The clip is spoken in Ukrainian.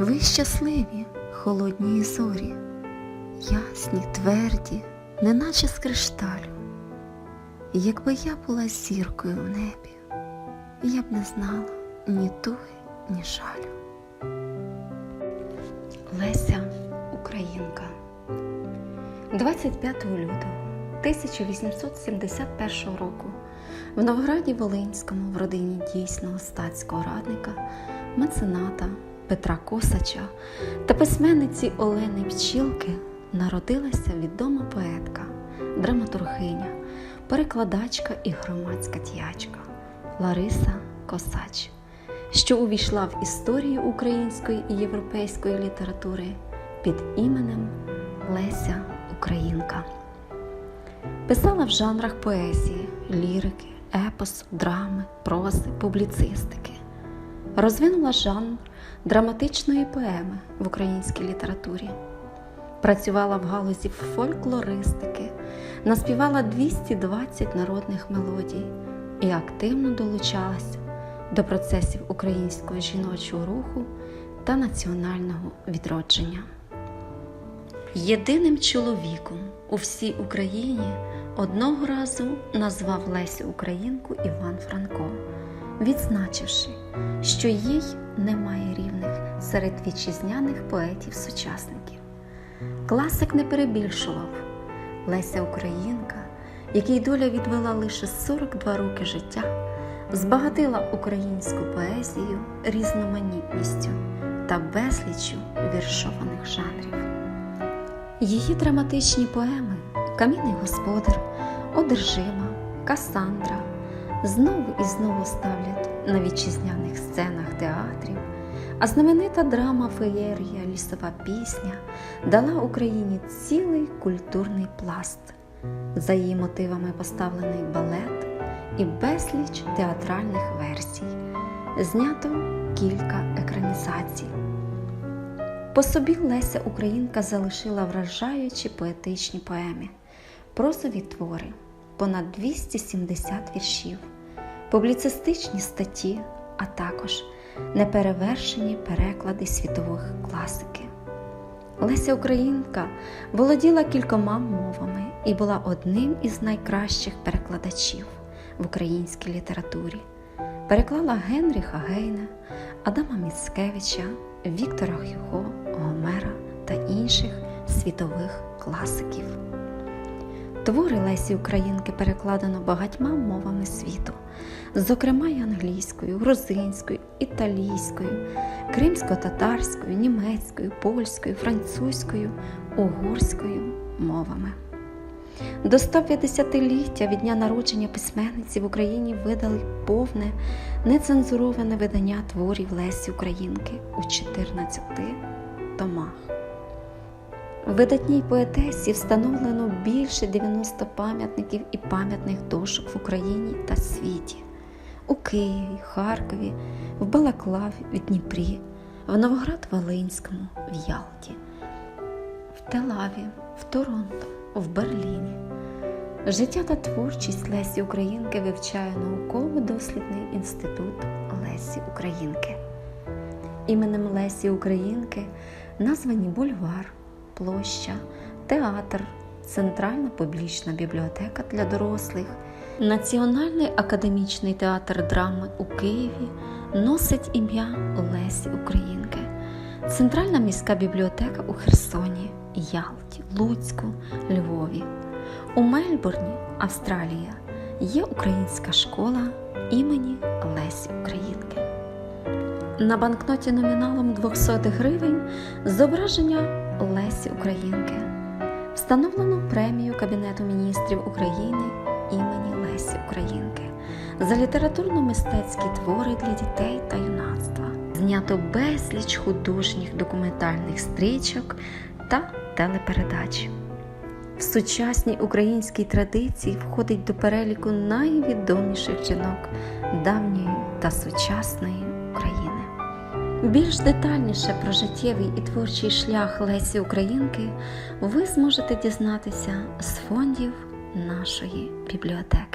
Ви щасливі, холодні зорі, ясні, тверді, неначе з кришталю. Якби я була зіркою в небі, я б не знала ні туги, ні жалю. Леся Українка 25 лютого 1871 року в Новограді Волинському в родині дійсного статського радника, мецената Петра Косача та письменниці Олени Пчілки народилася відома поетка, драматургиня, перекладачка і громадська діячка Лариса Косач, що увійшла в історію української і європейської літератури під іменем Леся Українка. Писала в жанрах поезії, лірики, епосу, драми, прози, публіцистики. Розвинула жанр драматичної поеми в українській літературі. Працювала в галузі фольклористики, наспівала 220 народних мелодій і активно долучалася до процесів українського жіночого руху та національного відродження. Єдиним чоловіком у всій Україні одного разу назвав Лесю Українку Іван Франко, відзначивши, що їй немає рівних серед вітчизняних поетів-сучасників. Класик не перебільшував Леся Українка, якій доля відвела лише 42 роки життя, збагатила українську поезію різноманітністю та безліччю віршованих жанрів. Її драматичні поеми Камінний господар, Одержима, Касандра знову і знову ставлять на вітчизняних сценах театрів, а знаменита драма Феєрія Лісова пісня дала Україні цілий культурний пласт. За її мотивами поставлений балет і безліч театральних версій. Знято кілька екранізацій. По собі Леся Українка залишила вражаючі поетичні поеми, прозові твори, понад 270 віршів, публіцистичні статті, а також неперевершені переклади світових класики. Леся Українка володіла кількома мовами і була одним із найкращих перекладачів в українській літературі. Переклала Генріха Гейна, Адама Міцкевича, Віктора Гюго, Гомера та інших світових класиків. Твори Лесі Українки перекладено багатьма мовами світу, зокрема й англійською, грузинською, італійською, кримсько-татарською, німецькою, польською, французькою, угорською мовами. До 150-ліття від дня народження письменниці в Україні видали повне нецензуроване видання творів Лесі Українки у 14 томах. Видатній поетесі встановлено більше 90 пам'ятників і пам'ятних дошок в Україні та світі, у Києві, Харкові, в Балаклаві, в Дніпрі, в Новоград-Волинському, в Ялті, в Телаві, в Торонто, в Берліні. Життя та творчість Лесі Українки вивчає науково-дослідний інститут Лесі Українки. Іменем Лесі Українки названі бульвар, площа, театр, Центральна публічна бібліотека для дорослих, Національний академічний театр драми у Києві носить ім'я Лесі Українки, Центральна міська бібліотека у Херсоні, Ялті, Луцьку, Львові. У Мельбурні, Австралія, є українська школа імені Лесі Українки. На банкноті номіналом 200 гривень зображення Лесі Українки. Встановлено премію Кабінету міністрів України імені Лесі Українки за літературно-мистецькі твори для дітей та юнацтва. Знято безліч художніх документальних стрічок та телепередач. В сучасній українській традиції входить до переліку найвідоміших жінок давньої та сучасної. Більш детальніше про життєвий і творчий шлях Лесі Українки ви зможете дізнатися з фондів нашої бібліотеки.